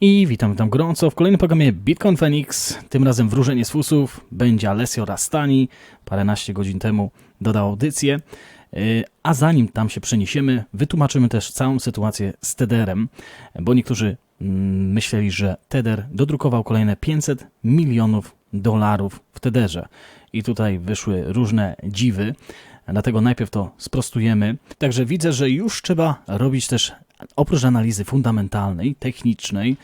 I witam, witam gorąco w kolejnym programie Bitcoin Phoenix. Tym razem wróżenie z fusów będzie Alessio Rastani. Paręnaście godzin temu dodał audycję. Yy, A zanim tam się przeniesiemy, wytłumaczymy też całą sytuację z Tederem, bo niektórzy mm, myśleli, że Teder dodrukował kolejne 500 milionów dolarów w Tederze. I tutaj wyszły różne dziwy, dlatego najpierw to sprostujemy. Także widzę, że już trzeba robić też oprócz analizy fundamentalnej, technicznej,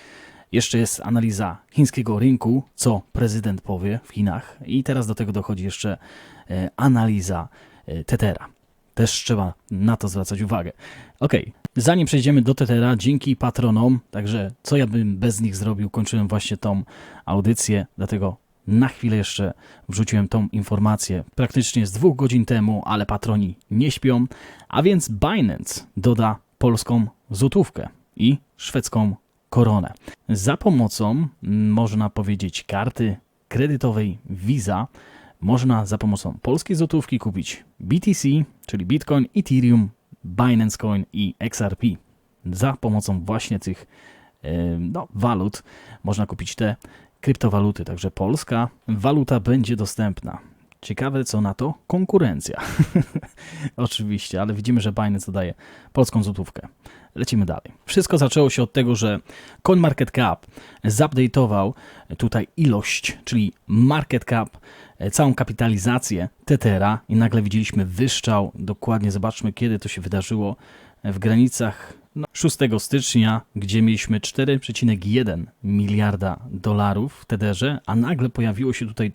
jeszcze jest analiza chińskiego rynku, co prezydent powie w Chinach, i teraz do tego dochodzi jeszcze e, analiza e, Tetera. Też trzeba na to zwracać uwagę. Ok, zanim przejdziemy do Tetera, dzięki patronom, także co ja bym bez nich zrobił, kończyłem właśnie tą audycję, dlatego na chwilę jeszcze wrzuciłem tą informację praktycznie z dwóch godzin temu, ale patroni nie śpią, a więc Binance doda polską złotówkę i szwedzką koronę. Za pomocą, można powiedzieć, karty kredytowej Visa można za pomocą polskiej złotówki kupić BTC, czyli Bitcoin, Ethereum, Binance Coin i XRP. Za pomocą właśnie tych e, no, walut można kupić te kryptowaluty, także polska waluta będzie dostępna. Ciekawe, co na to konkurencja. Oczywiście, ale widzimy, że Binance dodaje polską złotówkę. Lecimy dalej. Wszystko zaczęło się od tego, że CoinMarketCap zupdate'ował tutaj ilość, czyli market cap, całą kapitalizację Tethera i nagle widzieliśmy wyszczał. Dokładnie zobaczmy, kiedy to się wydarzyło w granicach no, 6 stycznia, gdzie mieliśmy 4,1 miliarda dolarów w Tetherze, a nagle pojawiło się tutaj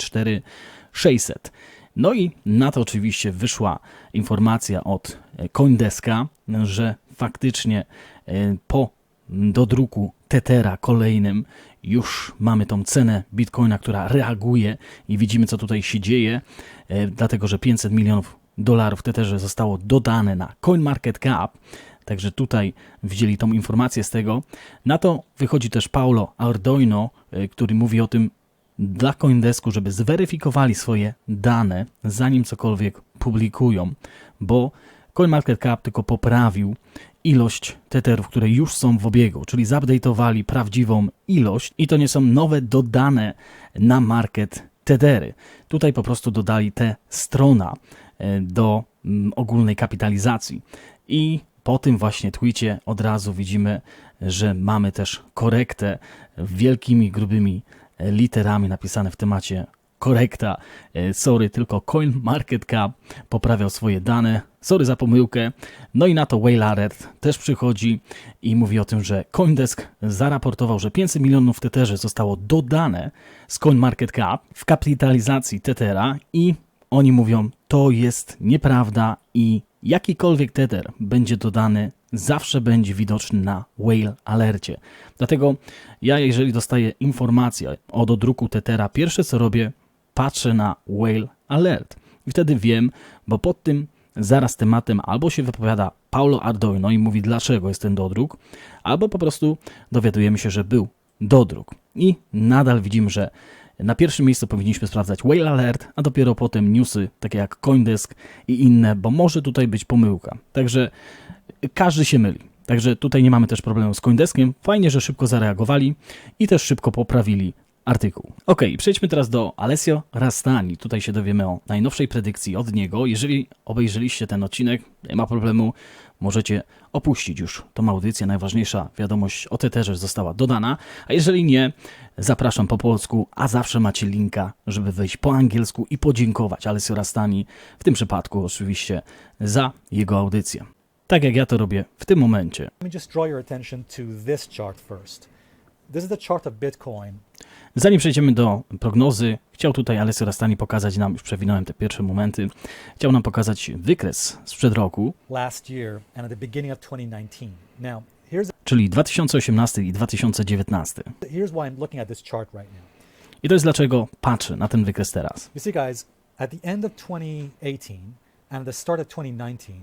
4,600. No i na to oczywiście wyszła informacja od Coindeska, że faktycznie e, po dodruku Tethera kolejnym już mamy tą cenę Bitcoina, która reaguje i widzimy co tutaj się dzieje, e, dlatego że 500 milionów dolarów Tetherze zostało dodane na CoinMarketCap, Także tutaj widzieli tą informację z tego. Na to wychodzi też Paulo Ardoino, który mówi o tym dla Coindesku, żeby zweryfikowali swoje dane, zanim cokolwiek publikują, bo CoinMarketCap tylko poprawił ilość tetherów, które już są w obiegu, czyli zupdate'owali prawdziwą ilość i to nie są nowe dodane na market tethery. Tutaj po prostu dodali te strona y, do mm, ogólnej kapitalizacji i po tym właśnie tweetie od razu widzimy, że mamy też korektę wielkimi, grubymi literami napisane w temacie korekta. E, sorry, tylko CoinMarketCap poprawiał swoje dane. Sorry za pomyłkę. No i na to Whale Alert też przychodzi i mówi o tym, że Coindesk zaraportował, że 500 milionów Tetherze zostało dodane z CoinMarketCap w kapitalizacji Tethera i oni mówią, to jest nieprawda i jakikolwiek tether będzie dodany, zawsze będzie widoczny na Whale Alercie. Dlatego ja, jeżeli dostaję informację o dodruku tethera, pierwsze co robię, patrzę na Whale Alert. I wtedy wiem, bo pod tym zaraz tematem albo się wypowiada Paulo Ardoino i mówi, dlaczego jest ten dodruk, albo po prostu dowiadujemy się, że był dodruk. I nadal widzimy, że na pierwszym miejscu powinniśmy sprawdzać Whale Alert, a dopiero potem newsy takie jak Coindesk i inne, bo może tutaj być pomyłka. Także każdy się myli. Także tutaj nie mamy też problemu z Coindeskiem. Fajnie, że szybko zareagowali i też szybko poprawili artykuł. Ok, przejdźmy teraz do Alessio Rastani. Tutaj się dowiemy o najnowszej predykcji od niego. Jeżeli obejrzeliście ten odcinek, nie ma problemu, możecie opuścić już tą audycję. Najważniejsza wiadomość o Tetherze została dodana, a jeżeli nie, zapraszam po polsku, a zawsze macie linka, żeby wejść po angielsku i podziękować Alessio Rastani, w tym przypadku oczywiście, za jego audycję. Tak jak ja to robię w tym momencie. Let me just draw your attention to this chart first. Zanim przejdziemy do prognozy, chciał tutaj Alessio Rastani pokazać nam, już przewinąłem te pierwsze momenty, chciał nam pokazać wykres sprzed roku, last year and at the beginning of 2019. Now, here's czyli 2018 i 2019. here's why I'm looking at this chart right now. I to jest dlaczego patrzę na ten wykres teraz. You see, guys, at the end of 2018 and at the start of 2019,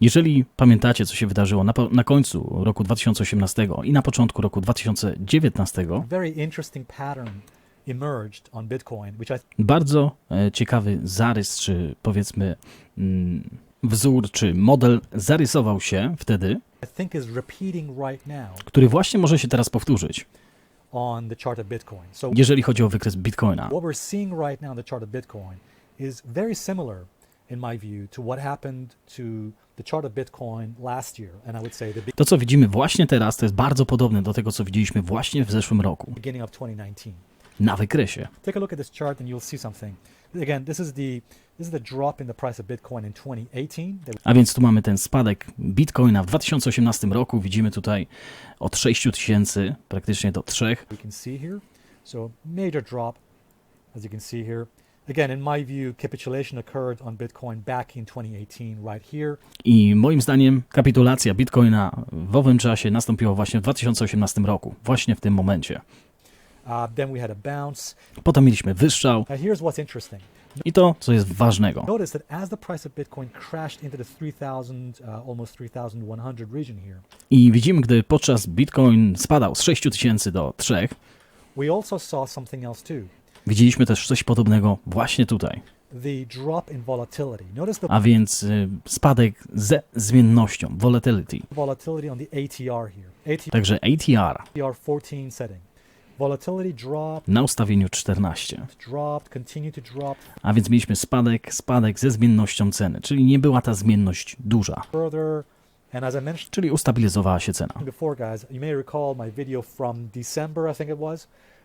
Jeżeli pamiętacie, co się wydarzyło na, na końcu roku 2018 i na początku roku 2019, a very interesting pattern emerged on Bitcoin, which I bardzo e, ciekawy zarys, czy powiedzmy mm, wzór, czy model zarysował się wtedy, który właśnie może się teraz powtórzyć. jeżeli chodzi o wykres Bitcoina. To what happened to the chart of Bitcoin last year, and I would say the To, co widzimy właśnie teraz, to jest bardzo podobne do tego, co widzieliśmy właśnie w zeszłym roku, beginning of 2019. na wykresie. Take a look at this chart and you'll see something. Again, this is the this is the drop in the price of Bitcoin in 2018. that A więc tu mamy ten spadek Bitcoina w 2018 roku. Widzimy tutaj od 6 tysięcy praktycznie do 3. we can see here. So major drop, as you can see here. Again, in my view, capitulation occurred on Bitcoin back in 2018, right here. I moim zdaniem kapitulacja Bitcoina w owym czasie nastąpiła właśnie w 2018 roku, właśnie w tym momencie. Uh, then we had a bounce. Potem mieliśmy wystrzał Now here's what's interesting. i to, co jest ważnego. Notice that as the price of Bitcoin crashed into the 3,000, uh, almost 3,100 region here, I widzimy, gdy podczas Bitcoin spadał z 6 tysięcy do 3, widzieliśmy też coś podobnego właśnie tutaj. A więc y, spadek ze zmiennością, volatility. Także ATR 14 setting. Volatility dropped, na ustawieniu 14. dropped, continued to drop A więc mieliśmy spadek, spadek ze zmiennością ceny, czyli nie była ta zmienność duża, czyli ustabilizowała się cena.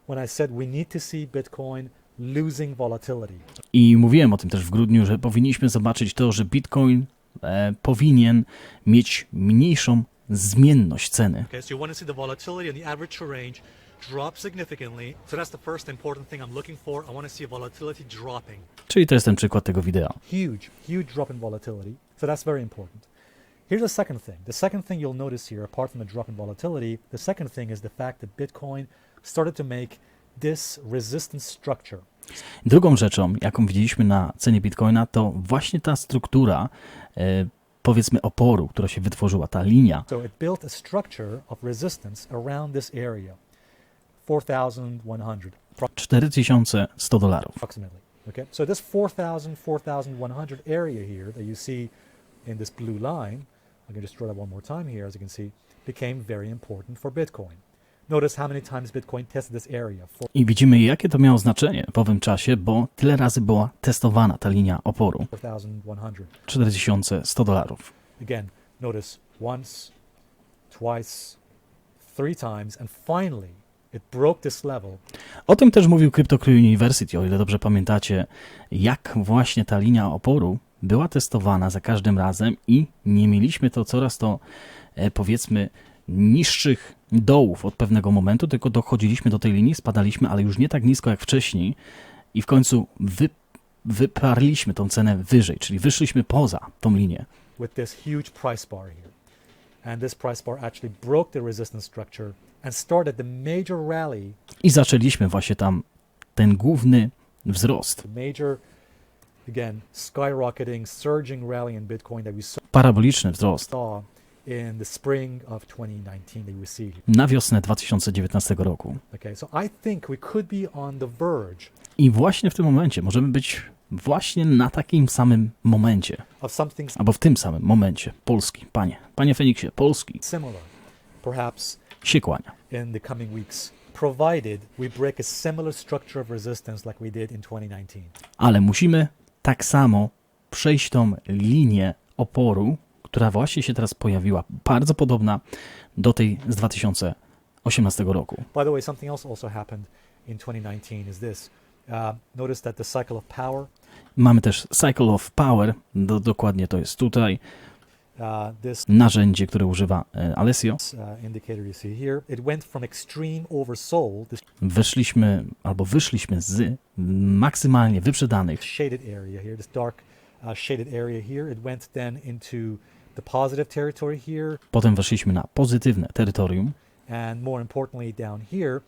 When I said we need to see Bitcoin losing volatility. I mówiłem o tym też w grudniu, że powinniśmy zobaczyć to, że Bitcoin e, powinien mieć mniejszą zmienność ceny. Okay, so you want to see the volatility the average range drop significantly. So that's the first important thing I'm looking for. I want to see volatility dropping. Czyli to jest ten przykład tego wideo. Huge, huge drop in volatility. So that's very important. Here's the second thing. The second thing you'll notice here, apart from the drop in volatility, the second thing is the fact that Bitcoin started to make this resistance structure. Drugą rzeczą, jaką widzieliśmy na cenie Bitcoina, to właśnie ta struktura, e, powiedzmy, oporu, która się wytworzyła, ta linia. So it built a structure of resistance around this area, 4,100 appro- 4100 dolarów. approximately. Okay, so this 4,000, 4,100 area here that you see in this blue line, I can just draw that one more time here, as you can see, became very important for Bitcoin. I widzimy, jakie to miało znaczenie w owym czasie, bo tyle razy była testowana ta linia oporu. 4,100. 4100 dolarów. Again, notice once, twice, three times, and finally it broke this level O tym też mówił CryptoCrew University, o ile dobrze pamiętacie, jak właśnie ta linia oporu była testowana za każdym razem i nie mieliśmy to coraz to, e, powiedzmy, niższych dołów od pewnego momentu, tylko dochodziliśmy do tej linii, spadaliśmy, ale już nie tak nisko jak wcześniej i w końcu wy, wyparliśmy tą cenę wyżej, czyli wyszliśmy poza tą linię. with this huge price bar here. And this price bar actually broke the resistance structure and started the major rally, I zaczęliśmy właśnie tam ten główny wzrost, major, again, skyrocketing, surging rally in Bitcoin that we paraboliczny wzrost saw in the spring of 2019 that we see here. na wiosnę 2019 roku. I właśnie w tym momencie możemy być właśnie na takim samym momencie, albo w tym samym momencie. Polski, panie, panie Feniksie, Polski się kłania. in the coming weeks, provided we break a similar structure of resistance like we did in 2019. Ale musimy tak samo przejść tą linię oporu, która właśnie się teraz pojawiła, bardzo podobna do tej z 2018 roku. By the way, something else also happened in 2019 is this. Uh, notice that the cycle of power, Mamy też Cycle of Power, do, dokładnie to jest tutaj, uh, this narzędzie, które używa e, Alessio. uh, Weszliśmy albo wyszliśmy z maksymalnie wyprzedanych Potem weszliśmy na pozytywne terytorium and more importantly, down here.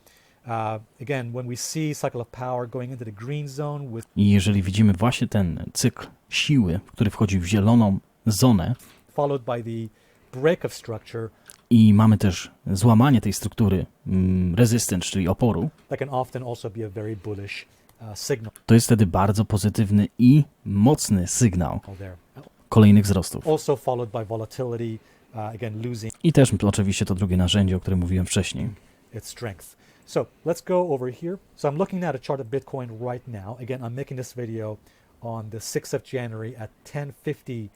I jeżeli widzimy właśnie ten cykl siły, który wchodzi w zieloną zonę followed by the break of structure, i mamy też złamanie tej struktury mm, resistance, czyli oporu, that can often also be a very bullish uh, signal to jest wtedy bardzo pozytywny i mocny sygnał. Kolejnych wzrostów. Uh, I też oczywiście to drugie narzędzie, o którym mówiłem wcześniej. its. So let's go over here. So I'm looking at a chart of Bitcoin right now. Again, I'm making this video on the 6th of January at 10:50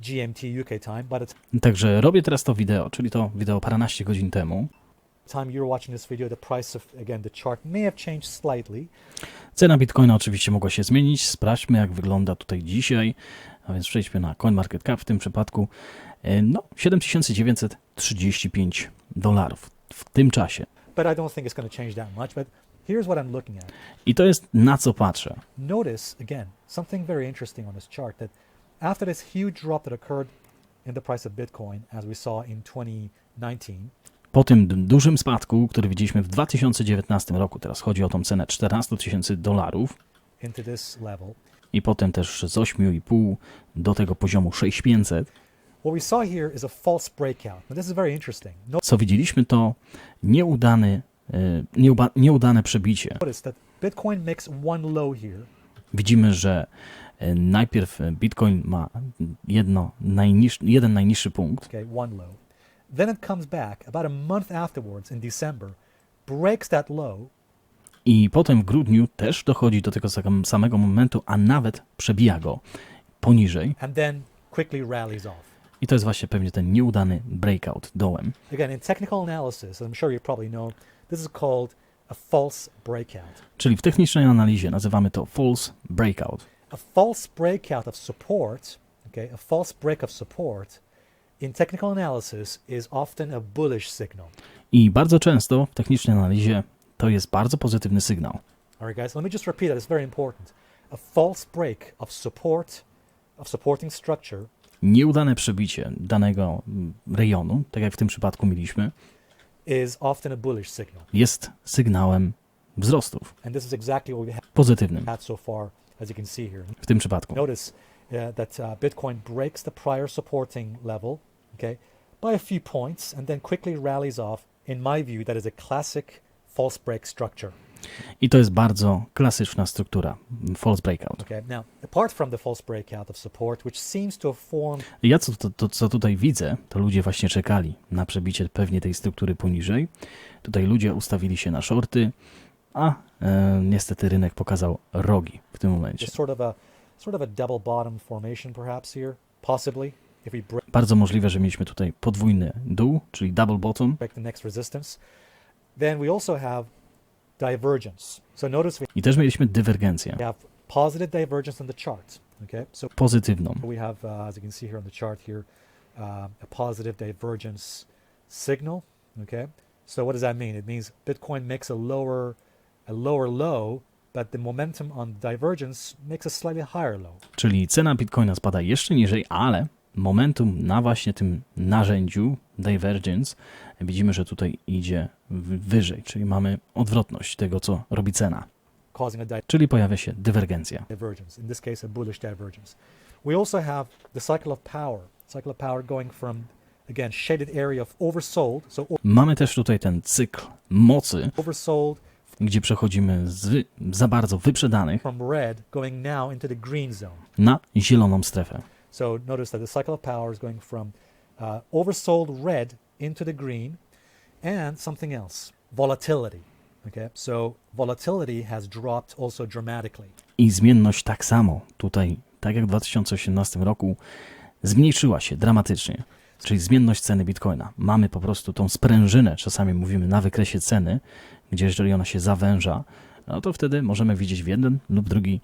GMT UK time. By the Także robię teraz to wideo, czyli to wideo paranaście godzin temu. time you're watching this video, the price of again the chart may have changed slightly. Cena bitcoina oczywiście mogła się zmienić. Sprawdźmy, jak wygląda tutaj dzisiaj. A więc przejdźmy na CoinMarketCap w tym przypadku. E, No, 7935 dolarów w tym czasie. But I don't think it's going to change that much. But here's what I'm looking at. I to jest na co patrzę. Notice again something very interesting on this chart that after this huge drop that occurred in the price of Bitcoin, as we saw in 2019, Po tym dużym spadku, który widzieliśmy w 2019 roku, teraz chodzi o tą cenę 14 tysięcy dolarów, i potem też z 8,5 do tego poziomu 6500, what we saw here is a false breakout. Now, this is very interesting. co widzieliśmy to nieudany, e, nieuba, nieudane przebicie. Widzimy, że e, najpierw Bitcoin ma jedno najniż, jeden najniższy punkt. Then it comes back about a month afterwards in December, breaks that low, i potem w grudniu też dochodzi do tego sam- samego momentu, a nawet przebija go poniżej. and then quickly rallies off. I to jest właśnie pewnie ten nieudany breakout dołem. Again, in technical analysis, I'm sure you probably know, this is called a false breakout. Czyli w technicznej analizie nazywamy to false breakout. A false breakout of support, okay, a false break of support in technical analysis is often a bullish signal. I bardzo często w technicznej analizie to jest bardzo pozytywny sygnał. All right, guys, let me just repeat that. It's very important. A false break of support, of supporting structure, Nieudane przebicie danego mm, rejonu, tak jak w tym przypadku mieliśmy, is often a bullish signal. jest sygnałem wzrostów, And this is exactly what we have pozytywnym had so far, as you can see here. w tym przypadku. Notice uh, that uh, Bitcoin breaks the prior supporting level, okay, by a few points and then quickly rallies off. In my view, that is a classic false break structure. I to jest bardzo klasyczna struktura false breakout. Okay, now apart from the false breakout of support, which seems to have formed Ja co, to, to, co tutaj widzę, to ludzie właśnie czekali na przebicie pewnie tej struktury poniżej. Tutaj ludzie ustawili się na shorty, a e, niestety rynek pokazał rogi w tym momencie. sort of a sort of a double bottom formation, perhaps here, possibly, if we break, Bardzo możliwe, że mieliśmy tutaj podwójny dół, czyli double bottom. break the next resistance. Then we also have divergence. So notice I też mieliśmy dywergencję we have positive divergence on the chart. Okay, so pozytywną. we have, uh, as you can see here on the chart here, uh, a positive divergence signal. Okay, so what does that mean? It means Bitcoin makes a lower, a lower low, but the momentum on divergence makes a slightly higher low. Czyli cena bitcoina spada jeszcze niżej, ale momentum na właśnie tym narzędziu divergence widzimy, że tutaj idzie wyżej, czyli mamy odwrotność tego, co robi cena, czyli pojawia się dywergencja. divergence. In this case, a bullish divergence. We also have the cycle of power. Cycle of power going from again shaded area of oversold. So o- Mamy też tutaj ten cykl mocy, oversold gdzie przechodzimy z za bardzo wyprzedanych from red going now into the green zone. na zieloną strefę. So notice that the cycle of power is going from uh, oversold red into the green, and something else, volatility. Okay, so volatility has dropped also dramatically. I zmienność tak samo tutaj, tak jak w 2018 roku, zmniejszyła się dramatycznie. Czyli zmienność ceny bitcoina. Mamy po prostu tą sprężynę, czasami mówimy na wykresie ceny, gdzie jeżeli ona się zawęża, no to wtedy możemy widzieć w jeden lub drugi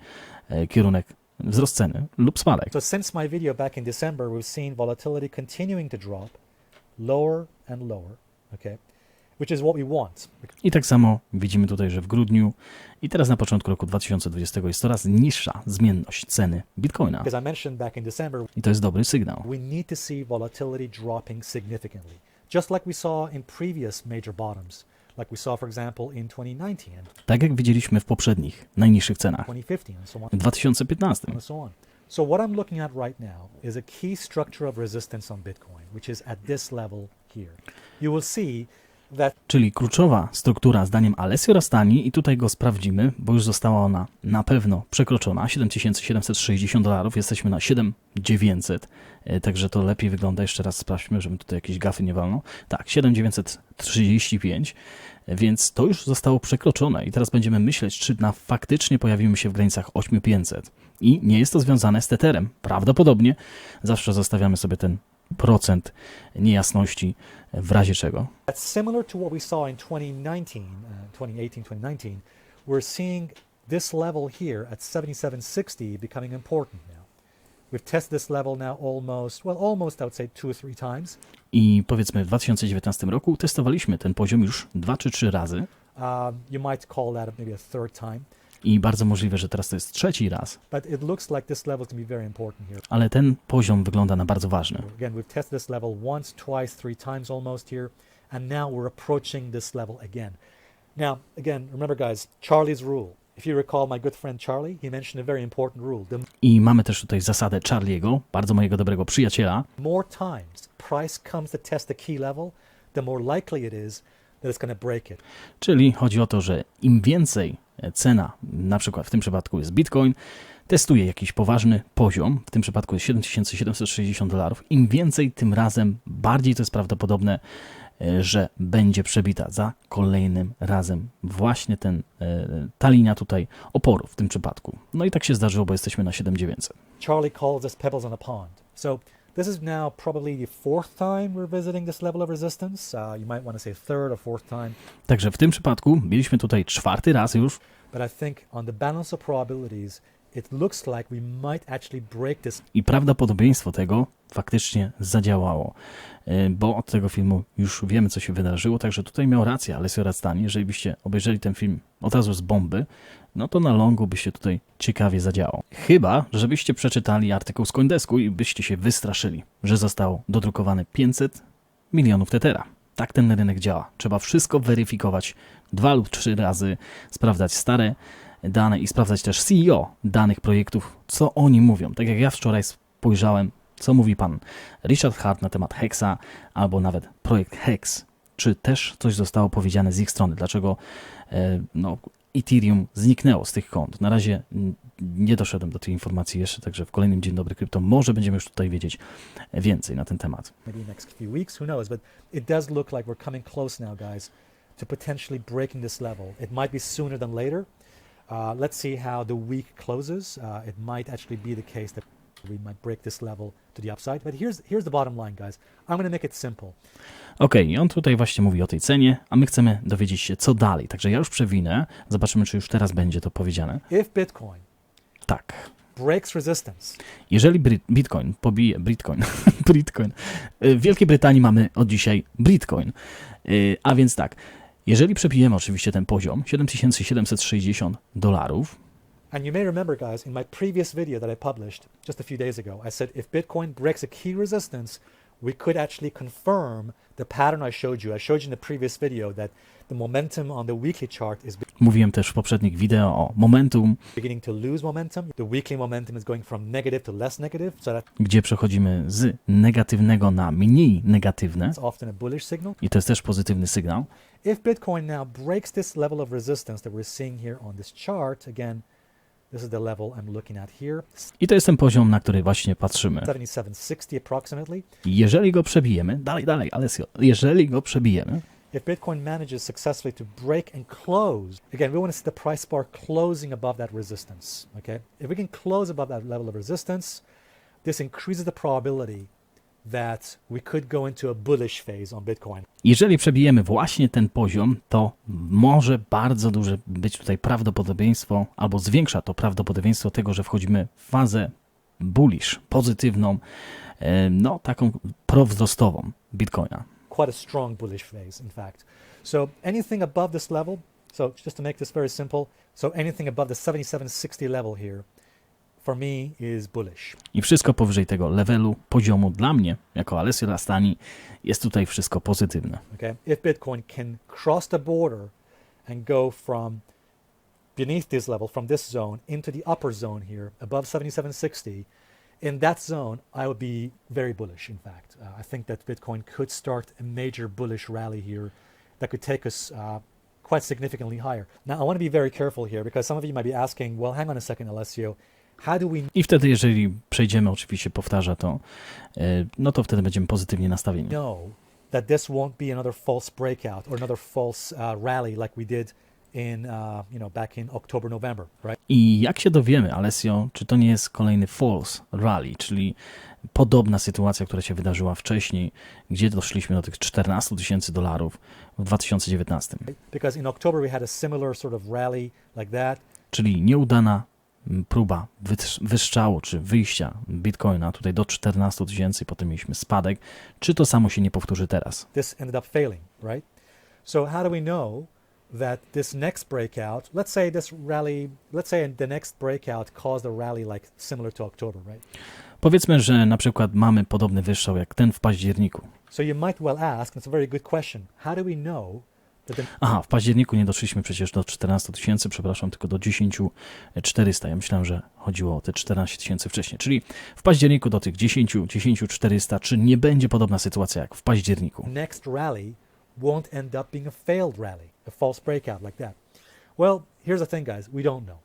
e, kierunek wzrost ceny lub spadek. So since my video back in December, we've seen volatility continuing to drop lower and lower, okay, I tak samo widzimy tutaj, że w grudniu i teraz na początku roku 2020 jest coraz niższa zmienność ceny bitcoina. I mentioned back in December, I to jest dobry sygnał. we need to see volatility dropping significantly, just like we saw in previous major bottoms, like we saw, for example, in 2019 and Tak jak widzieliśmy w poprzednich, najniższych cenach 2015 and so on w 2015. and so what I'm looking at right now is a key structure of resistance on Bitcoin, which is at this level here. You will see that Czyli kluczowa struktura zdaniem Alessio Rastani i tutaj go sprawdzimy, bo już została ona na pewno przekroczona. 7760 dolarów, jesteśmy na 7900, e, także to lepiej wygląda. Jeszcze raz sprawdźmy, żeby tutaj jakieś gafy nie walną. Tak, 7935, e, więc to już zostało przekroczone i teraz będziemy myśleć, czy na faktycznie pojawimy się w granicach 8500. I nie jest to związane z Tetherem. Prawdopodobnie zawsze zostawiamy sobie ten procent niejasności w razie czego. That's similar to what we saw in 2019, uh, 2018, 2019. We're seeing this level here at 7760 becoming important now. We've tested this level now almost, well, almost I would say two or three times. I powiedzmy w 2019 roku testowaliśmy ten poziom już dwa czy trzy razy Um, you might call that maybe a third time, i bardzo możliwe, że teraz to jest trzeci raz, ale ten poziom wygląda na bardzo ważny. Again, we've tested this level once, twice, three times almost here, and now we're approaching this level again. Now, again, remember, guys, Charlie's rule. If you recall my good friend Charlie, he mentioned a very important rule. The I mamy też tutaj zasadę Charliego, bardzo mojego dobrego przyjaciela, more times price comes to test the key level, the more likely it is czyli chodzi o to, że im więcej cena, na przykład w tym przypadku jest Bitcoin, testuje jakiś poważny poziom, w tym przypadku jest 7760 dolarów, im więcej tym razem, bardziej to jest prawdopodobne, e, że będzie przebita za kolejnym razem właśnie ten, e, ta linia tutaj oporu w tym przypadku. No i tak się zdarzyło, bo jesteśmy na 7900. Charlie calls us pebbles on a pond. So this is now probably the fourth time we're visiting this level of resistance. Uh, you might want to say third or fourth time. Także w tym przypadku mieliśmy tutaj czwarty raz już, But I think on the balance of probabilities, i prawdopodobieństwo tego faktycznie zadziałało, E, bo od tego filmu już wiemy, co się wydarzyło, także tutaj miał rację Alessio Rastani, jeżeli byście obejrzeli ten film od razu z bomby, no to na longu by się tutaj ciekawie zadziało. Chyba, żebyście przeczytali artykuł z Coindesku i byście się wystraszyli, że zostało dodrukowane 500 milionów tetera. Tak ten rynek działa. Trzeba wszystko weryfikować dwa lub trzy razy, sprawdzać stare dane i sprawdzać też CEO danych projektów, co oni mówią. Tak jak ja wczoraj spojrzałem, co mówi pan Richard Hart na temat Hexa, albo nawet projekt Hex. Czy też coś zostało powiedziane z ich strony? Dlaczego e, no, Ethereum zniknęło z tych kont? Na razie nie doszedłem do tej informacji jeszcze, także w kolejnym Dzień Dobry Krypto może będziemy już tutaj wiedzieć więcej na ten temat. to potentially breaking this level. It might be sooner than later. Uh, let's see how the week closes. Uh, it might actually be the case that we might break this level to the upside. But here's here's the bottom line, guys. I'm going to make it simple. Okej, i on tutaj właśnie mówi o tej cenie, a my chcemy dowiedzieć się, co dalej. Także ja już przewinę, zobaczymy, czy już teraz będzie to powiedziane. If Bitcoin Tak. breaks resistance, Jeżeli Brit- Bitcoin pobije Bitcoin, Bitcoin, y, w Wielkiej Brytanii mamy od dzisiaj Bitcoin, Y, a więc tak, jeżeli przebijemy oczywiście ten poziom 7760 dolarów, And you may remember, guys, in my previous video that I published just a few days ago, I said if Bitcoin breaks a key resistance, we could actually confirm the pattern I showed you. I showed you in the previous video that the momentum on the weekly chart is mówiłem też w poprzednich wideo o momentum, beginning to lose momentum. The weekly momentum is going from negative to less negative, so that's gdzie przechodzimy z negatywnego na mniej negatywne often a bullish signal. i to jest też pozytywny sygnał. If Bitcoin now breaks this level of resistance that we're seeing here on this chart, again, this is the level I'm looking at here, I to jest ten poziom, na który właśnie patrzymy. 7760 approximately. Jeżeli go przebijemy, dalej, dalej, Alessio, jeżeli go przebijemy, If Bitcoin manages successfully to break and close, again, we want to see the price bar closing above that resistance. Okay, if we can close above that level of resistance, this increases the probability that we could go into a bullish phase on Bitcoin. Jeżeli przebijemy właśnie ten poziom, to może bardzo duże być tutaj prawdopodobieństwo, albo zwiększa to prawdopodobieństwo tego, że wchodzimy w fazę bullish, pozytywną, e, no taką prowzrostową Bitcoina. Quite a strong bullish phase, in fact. So anything above this level, so just to make this very simple, so anything above the 7760 level here, I wszystko powyżej tego levelu, poziomu dla mnie, jako Alessio Lastani, jest tutaj wszystko pozytywne. Okay, if Bitcoin can cross the border and go from beneath this level, from this zone, into the upper zone here, above 7760, in that zone, I would be very bullish. In fact, uh, I think that Bitcoin could start a major bullish rally here, that could take us uh, quite significantly higher. Now, I want to be very careful here because some of you might be asking, well, hang on a second, Alessio, how do we I wtedy, jeżeli przejdziemy, oczywiście powtarza to, e, no to wtedy będziemy pozytywnie nastawieni. know that this won't be another false breakout or another false uh, rally like we did in, uh, you know, back in October, November, right? I jak się dowiemy, Alessio, czy to nie jest kolejny false rally, czyli podobna sytuacja, która się wydarzyła wcześniej, gdzie doszliśmy do tych 14 tysięcy dolarów w 2019, Because in October we had a similar sort of rally like that. czyli nieudana próba wyszczału czy wyjścia Bitcoina tutaj do 14 tysięcy, potem mieliśmy spadek. Czy to samo się nie powtórzy teraz? This ended up failing, right? So how do we know that this next breakout, let's say this rally, let's say the next breakout caused a rally like similar to October, right? Powiedzmy, że na przykład mamy podobny wyszczał jak ten w październiku. So you might well ask, it's a very good question, how do we know Aha, w październiku nie doszliśmy przecież do 14 tysięcy, przepraszam, tylko do 10 400. Ja myślałem, że chodziło o te 14 tysięcy wcześniej. Czyli w październiku do tych 10, 10 400, czy nie będzie podobna sytuacja jak w październiku? next rally won't end up being a failed rally, a false breakout like that? Well, here's the thing, guys, we don't know.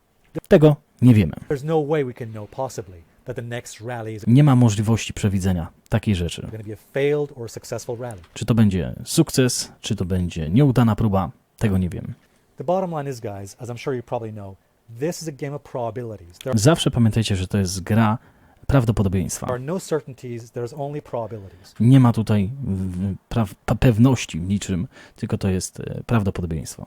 Tego nie wiemy. There's no way we can know possibly Nie ma możliwości przewidzenia takiej rzeczy. Czy to będzie sukces, czy to będzie nieudana próba, tego nie wiem. Zawsze pamiętajcie, że to jest gra prawdopodobieństwa. no. Nie ma tutaj pewności w niczym, tylko to jest e, prawdopodobieństwo.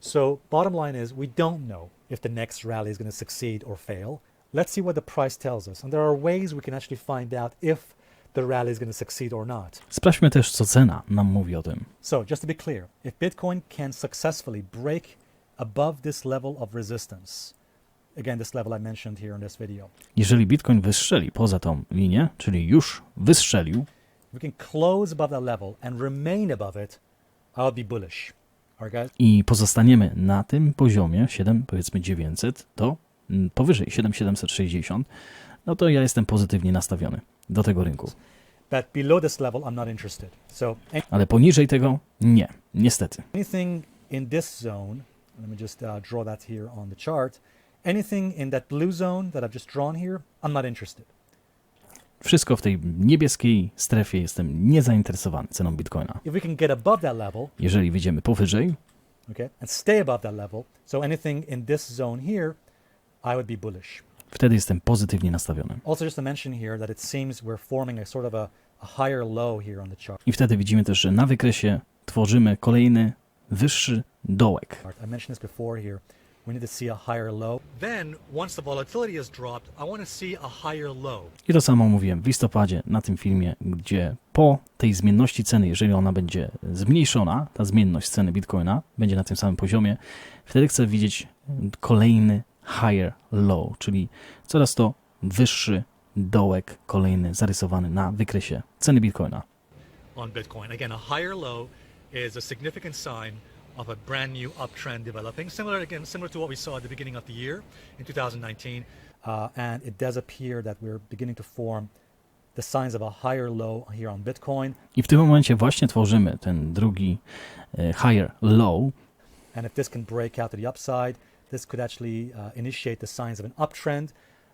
So, bottom line is, we don't know if the next rally is going to succeed or fail. Let's see what the price tells us. And there are ways we can actually find out if the rally is going to succeed or not. Sprawdźmy też, co cena nam mówi o tym. So, just to be clear, if Bitcoin can successfully break above this level of resistance, again, this level I mentioned here in this video, Jeżeli Bitcoin wystrzeli poza tą linię, czyli już wystrzelił, we can close above that level and remain above it, I'll be bullish. Guys? i pozostaniemy na tym poziomie 7, powiedzmy 900, to powyżej 7760, no to ja jestem pozytywnie nastawiony do tego rynku. Ale poniżej tego nie, niestety. anything in this zone, let me just uh, draw that here on the chart. Anything in that blue zone that I've just drawn here, I'm not interested. Wszystko w tej niebieskiej strefie jestem niezainteresowany ceną Bitcoina. If we can get above that level, Jeżeli wyjdziemy powyżej, okay, and stay above that level, so anything in this zone here, I would be bullish. wtedy jestem pozytywnie nastawiony. Also, just to mention here that it seems we're forming a sort of a, a higher low here on the chart. I wtedy widzimy też, że na wykresie tworzymy kolejny wyższy dołek. I mentioned this before here. We need to see a higher low. Then, once the volatility has dropped, I want to see a higher low. I to samo mówiłem w listopadzie na tym filmie, gdzie po tej zmienności ceny, jeżeli ona będzie zmniejszona, ta zmienność ceny Bitcoina będzie na tym samym poziomie, wtedy chcę widzieć kolejny higher low, czyli coraz to wyższy dołek kolejny zarysowany na wykresie ceny Bitcoina. on Bitcoin. Again, a higher low is a significant sign of a brand new uptrend developing, similar again, similar to what we saw at the beginning of the year in 2019. Uh, and it does appear that we're beginning to form the signs of a higher low here on Bitcoin. I w tym momencie właśnie tworzymy ten drugi e, higher low, And if this can break out to the upside, this could actually uh, initiate the signs of an uptrend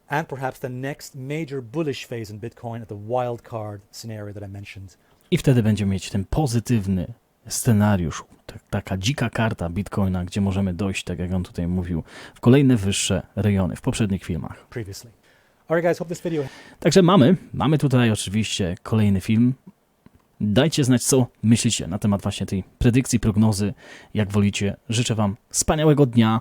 and perhaps the next major bullish phase in Bitcoin at the wild card scenario that I mentioned. I wtedy będziemy mieć ten pozytywny scenariusz, tak, taka dzika karta Bitcoina, gdzie możemy dojść, tak jak on tutaj mówił, w kolejne wyższe rejony w poprzednich filmach. previously. All right, guys, hope this video Także mamy, mamy tutaj oczywiście kolejny film. Dajcie znać, co myślicie na temat właśnie tej predykcji, prognozy, jak wolicie. Życzę Wam wspaniałego dnia